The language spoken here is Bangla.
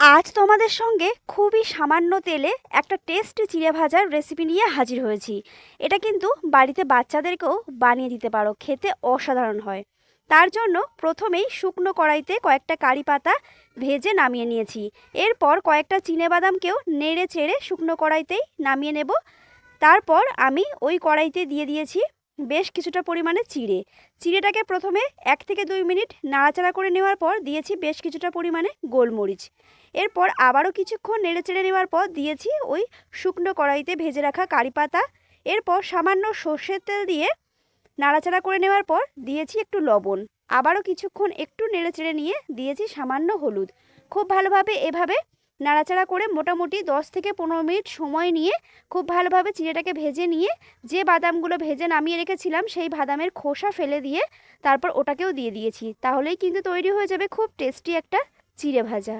আজ তোমাদের সঙ্গে খুবই সামান্য তেলে একটা টেস্টি চিড়ে ভাজার রেসিপি নিয়ে হাজির হয়েছি। এটা কিন্তু বাড়িতে বাচ্চাদেরকেও বানিয়ে দিতে পারো, খেতে অসাধারণ হয়। তার জন্য প্রথমেই শুকনো কড়াইতে কয়েকটা কারি পাতা ভেজে নামিয়ে নিয়েছি। এরপর কয়েকটা বাদামকেও নেড়ে চেড়ে শুকনো কড়াইতেই নামিয়ে নেব। তারপর আমি ওই কড়াইতে দিয়ে দিয়েছি বেশ কিছুটা পরিমাণে চিড়ে। চিড়েটাকে প্রথমে এক থেকে দুই মিনিট নাড়াচাড়া করে নেওয়ার পর দিয়েছি বেশ কিছুটা পরিমাণে গোলমরিচ। এরপর আবারও কিছুক্ষণ নেড়ে চেড়ে নেওয়ার পর দিয়েছি ওই শুকনো কড়াইতে ভেজে রাখা কারি পাতা। এরপর সামান্য সর্ষের তেল দিয়ে নাড়াচাড়া করে নেওয়ার পর দিয়েছি একটু লবণ। আবারও কিছুক্ষণ একটু নেড়ে চেড়ে নিয়ে দিয়েছি সামান্য হলুদ। খুব ভালোভাবে এভাবে নাড়াচাড়া করে মোটামুটি দশ থেকে পনেরো মিনিট সময় নিয়ে খুব ভালোভাবে চিড়েটাকে ভেজে নিয়ে যে বাদামগুলো ভেজে নামিয়ে রেখেছিলাম সেই বাদামের খোসা ফেলে দিয়ে তারপর ওটাকেও দিয়ে দিয়েছি। তাহলেই কিন্তু তৈরি হয়ে যাবে খুব টেস্টি একটা চিড়ে ভাজা।